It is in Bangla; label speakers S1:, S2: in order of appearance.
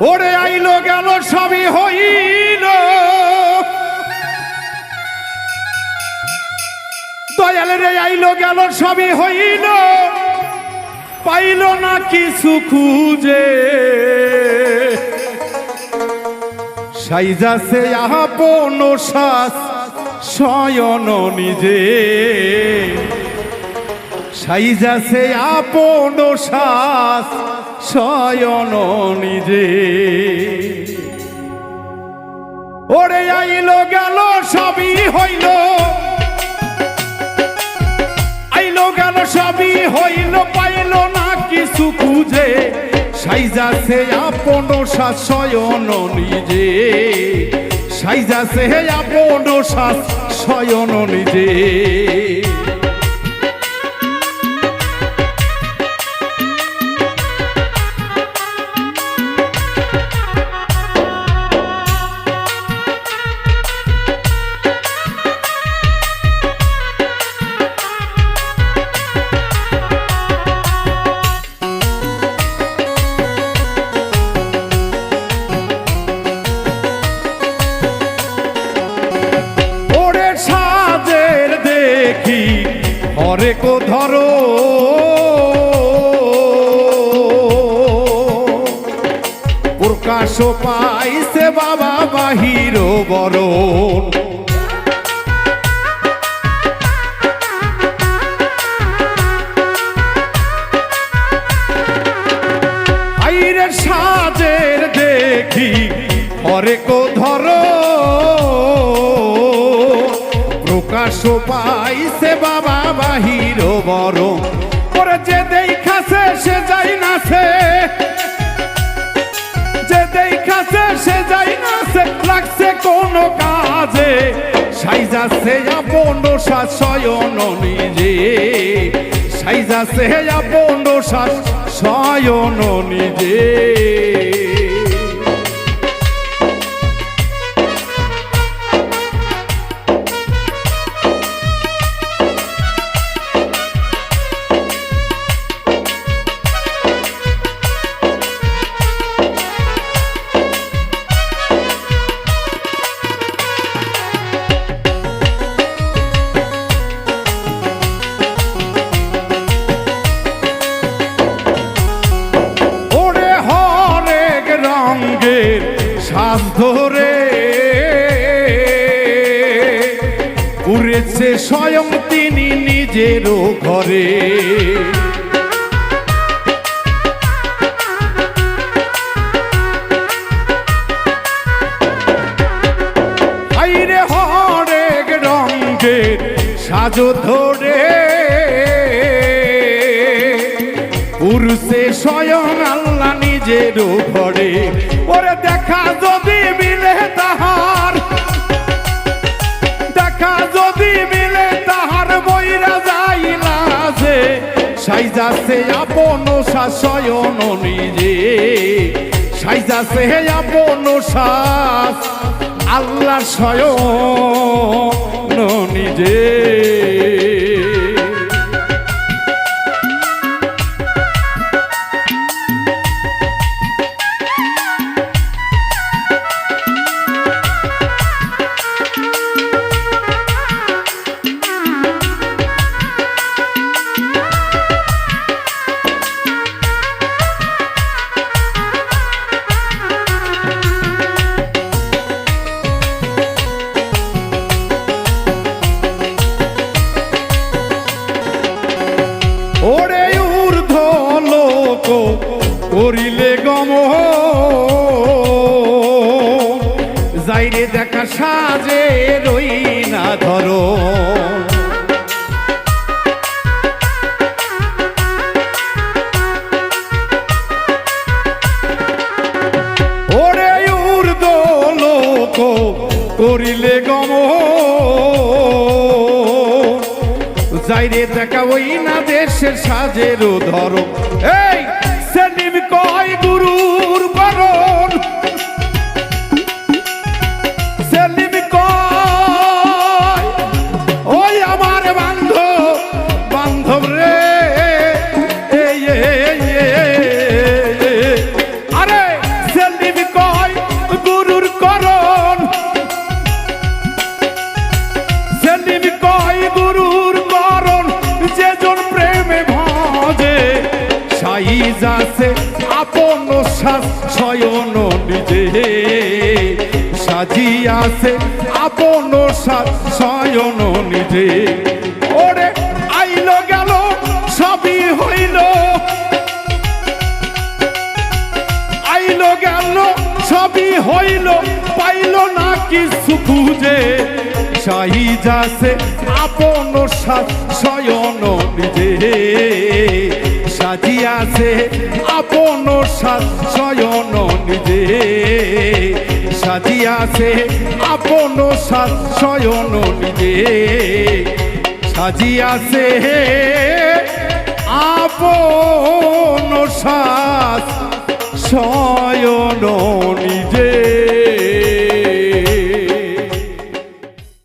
S1: ওরে আইলো গেল সবই হইল? দয়াল রে আইলো গেল সবই হইল? পাইল না কিছু খুঁজে। সাইজাছে আপন শ্বাস শয়ন নিজে। সাইজাছে আপন শ্বাস শয়ন নিজে। ওরে আইলো গেল, সবই হইল। আইলো গেল, সবই হইল, পাইল না কিছু খুঁজে। সাইজাছে আপন শয়ন নিজে। সাইজাছে আপন শ্বাস শয়ন নিজে। হরেক ধরো। প্রকাশ পাইছে বাবা বাহির আইরে সাজের দেখি হরেক ধরো প্রকাশ পাইছে বাবা বাহির বড় পরে যে দেখাছে সে যাই না সে যে দেখাছে সে যাই না সে লাগছে কোন কাজে। সাইজাছে আপন শাসয়ন নিজে সাইজাছে আপন শাসয়ন নিজে উড়েছে স্বয়ং তিনি নিজেরও ঘরে। রঙ্গের সাজো ধরে। পুরুষে স্বয়ং আল্লাহ নিজের ঘরে। ওরে দেখা যদি মিলে তাহার সাইজাছে আপন শাসয়ন নিজে। সাইজাছে আপন শাস আল্লাহ স্বয়ন ওরে ঊর্ধ্ব লোক, করিলে গম যাইরে দেখা সাজে রই না ধরো। ওরে ঊর্ধ্ব করিলে গম যাইরে দেখা ওই না দেশের সাজেরও ধরো এই সেলিম কয় গুরুর আপন সাজ শয়ন নিজে। সাজিয়াছে আপন সাজ শয়ন নিজে। ওরে আইলো গেল, সবই হইল। আইলো গেল, সবই হইল, পাইল না কিছু খুঁজে। সাই যাছে আপন সাজ শয়ন নিজে। সাজিয়াছে আপন সাত শয়ন নিজে। সাজিয়াছে আপন সাত শয়ন নিজে। সাজিয়াছে আপন সাত শয়ন